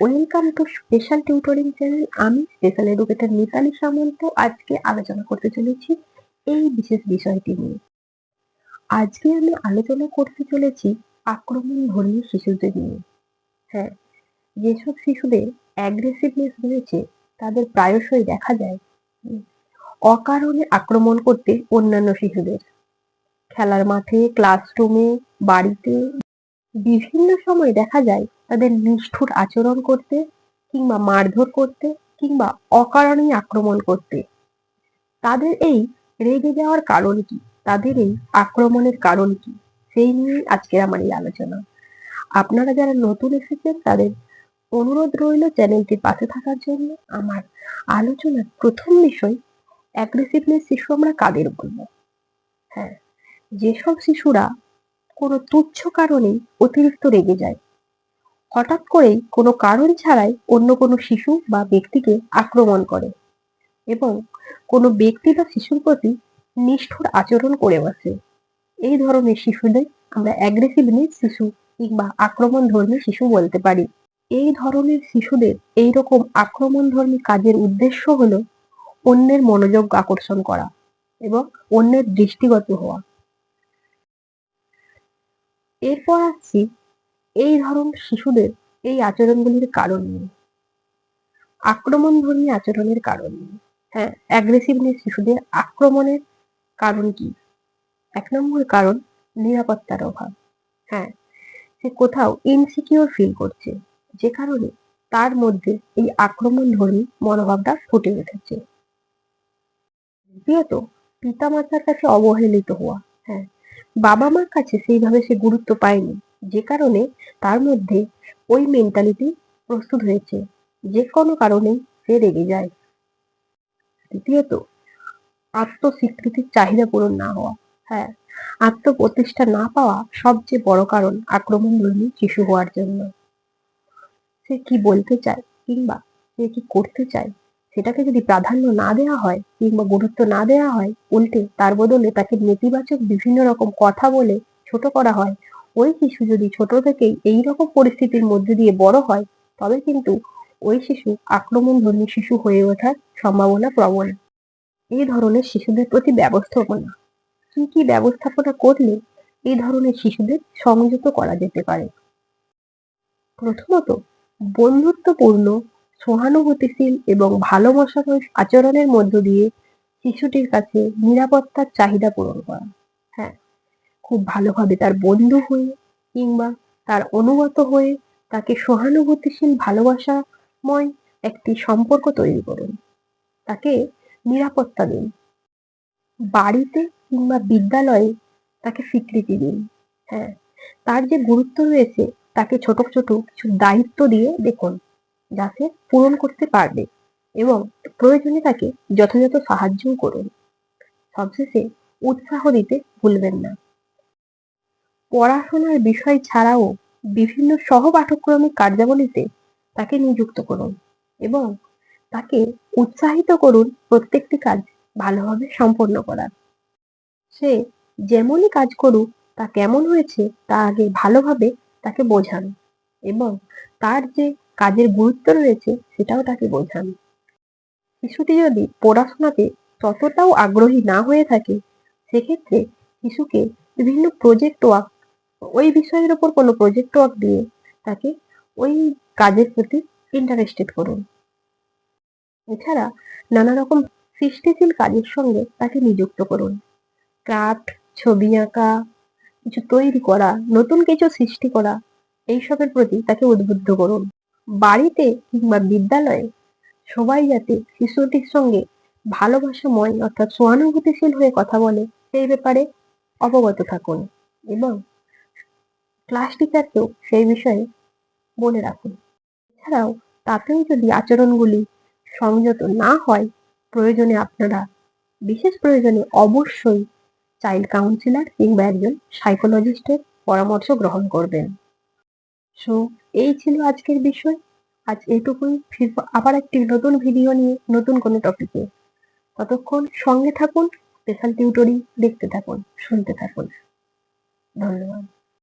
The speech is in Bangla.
Welcome to special tutoring channel আমি স্পেশাল এডুকেটর মিতালি সামন্ত আজকে আলোচনা করতে চলেছি এই বিশেষ বিষয়টি নিয়ে। আজকে আমি আলোচনা করতে চলেছি আক্রমণ ধর্মী শিশুদের নিয়ে। হ্যাঁ যেসব শিশুদের অ্যাগ্রেসিভনেস রয়েছে, তাদের প্রায়শই দেখা যায় অকারণে আক্রমণ করতে অন্যান্য শিশুদের। খেলার মাঠে ক্লাসরুমে বাড়িতে বিভিন্ন সময় দেখা যায় তাদের নিষ্ঠুর আচরণ করতে, কিংবা মারধর করতে, কিংবা অকারণেই আক্রমণ করতে। তাদের এই রেগে যাওয়ার কারণ কি? তাদের এই আক্রমণের কারণ কি? সেই নিয়ে আজকের আমার এই আলোচনা। আপনারা যারা নতুন এসেছেন, তাদের অনুরোধ রইল চ্যানেলটির পাশে থাকার জন্য। আমার আলোচনার প্রথম বিষয় অ্যাগ্রেসিভনেস শিশু আমরা কাদের বলব? হ্যাঁ যেসব শিশুরা কোনো তুচ্ছ কারণে অতিরিক্ত রেগে যায়। হঠাৎ করেই কোনো কারণ ছাড়াই অন্য কোনো শিশু বা ব্যক্তিকে আক্রমণ করে এবং কোনো ব্যক্তি বা শিশুর প্রতি নিষ্ঠুর আচরণ করে বসে। এই ধরনের শিশুদের আমরা অ্যাগ্রেসিভনেস শিশু কিংবা আক্রমণধর্মী শিশু বলতে পারি। এই ধরনের শিশুদের এইরকম আক্রমণধর্মী কাজের উদ্দেশ্য হলো অন্যের মনোযোগ আকর্ষণ করা এবং অন্যের দৃষ্টিগত হওয়া। এরপর আসছি এই ধরনের শিশুদের এই আচরণগুলির কারণ নিয়ে। আক্রমণধর্মী আচরণের কারণ নিয়ে। হ্যাঁ অ্যাগ্রেসিভনেস শিশুদের আক্রমণের কারণ কি? এক নম্বর কারণ নিরাপত্তার অভাব। হ্যাঁ সে কোথাও ইনসিকিউর ফিল করছে, যে কারণে তার মধ্যে এই আক্রমণধর্মী মনোভাবটা ফুটে উঠেছে। দ্বিতীয়ত, পিতামাতার কাছে অবহেলিত হওয়া। হ্যাঁ বাবা মার কাছে সেইভাবে সে গুরুত্ব পায়নি। যে কারণে তার মধ্যে ওই মেন্টালিটি প্রস্তুত হয়েছে। যে কোনো কারণেই সে রেগে যায়। তৃতীয়ত আত্মস্বীকৃতির চাহিদা পূরণ না হওয়া। হ্যাঁ আত্মপ্রতিষ্ঠা না পাওয়া সবচেয়ে বড় কারণ আক্রমণধর্মী শিশু হওয়ার জন্য। সে কি বলতে চায় কিংবা সে কি করতে চায় সেটাকে যদি প্রাধান্য না দেওয়া হয় কিংবা গুরুত্ব না দেওয়া হয়, উল্টে তার বদলে তাকে নেতিবাচক বিভিন্ন রকম কথা বলে ছোট করা হয়। ওই শিশু যদি ছোট থেকেই এই রকম পরিস্থিতির মধ্যে দিয়ে বড় হয়, তবে কিন্তু ওই শিশু আক্রমণধর্মী শিশু হয়ে ওঠার সম্ভাবনা প্রবল। এই ধরনের শিশুদের প্রতি ব্যবস্থাপনা। কি কি ব্যবস্থাপনা করলে এই ধরনের শিশুদের সংযত করা যেতে পারে? প্রথমত, বন্ধুত্বপূর্ণ সহানুভূতিশীল এবং ভালোবাসার আচরণের মধ্য দিয়ে শিশুটির কাছে নিরাপত্তার চাহিদা পূরণ করা। হ্যাঁ খুব ভালোভাবে তার বন্ধু হয়ে কিংবা তার অনুগত হয়ে তাকে সহানুভূতিশীল, ভালোবাসাময় একটি সম্পর্ক তৈরি করুন। তাকে নিরাপত্তা দিন। বাড়িতে কিংবা বিদ্যালয়ে তাকে স্বীকৃতি দিন। হ্যাঁ তার যে গুরুত্ব রয়েছে তাকে ছোট ছোট কিছু দায়িত্ব দিয়ে দেখুন। যা সে পূরণ করতে পারবে এবং প্রয়োজনে তাকে যথাযথ সাহায্যও করুন। সবশেষে উৎসাহ দিতে ভুলবেন না। পড়াশোনার বিষয় ছাড়াও বিভিন্ন সহপাঠক্রমিক কার্যাবলীতে তাকে নিযুক্ত করুন এবং তাকে উৎসাহিত করুন প্রত্যেকটি কাজ ভালোভাবে সম্পন্ন করার। সে যেমনই কাজ করুক, তা কেমন হয়েছে তা আগে ভালোভাবে তাকে বোঝান এবং তার যে কাজের গুরুত্ব রয়েছে সেটাও তাকে বোঝান। শিশুটি যদি পড়াশোনাতে ততটাও আগ্রহী না হয়ে থাকে, সেক্ষেত্রে শিশুকে বিভিন্ন প্রজেক্ট ওয়ার্ক ওই বিষয়ের ওপর কোনো প্রজেক্ট ওয়ার্ক দিয়ে তাকে ওই কাজের প্রতি ইন্টারেস্টেড করুন। এছাড়া নানা রকম সৃষ্টিশীল কাজের সঙ্গে তাকে নিযুক্ত করুন। ক্রাফট ছবি আঁকা, কিছু তৈরি করা, নতুন কিছু সৃষ্টি করা, এইসবের প্রতি তাকে উদ্বুদ্ধ করুন। বাড়িতে কিংবা বিদ্যালয়ে সবাই যাতে শিশুটির সঙ্গে ভালোবাসাময় অর্থাৎ সহানুভূতিশীল হয়ে কথা বলে, সেই ব্যাপারে অবগত থাকুন এবং ক্লাস টিচারকেও সেই বিষয়ে বলে রাখুন। এছাড়াও তাতেও যদি আচরণগুলি সংযত না হয়, প্রয়োজনে আপনারা, বিশেষ প্রয়োজনে অবশ্যই চাইল্ড কাউন্সিলর কিংবা একজন সাইকোলজিস্টের পরামর্শ গ্রহণ করবেন। সো এই ছিল আজকের বিষয়। আজ এটুকুই ফিরবো আবার একটি নতুন ভিডিও নিয়ে, নতুন কোনো টপিকে ততক্ষণ সঙ্গে থাকুন স্পেশাল টিউটোরি দেখতে থাকুন, শুনতে থাকুন। ধন্যবাদ।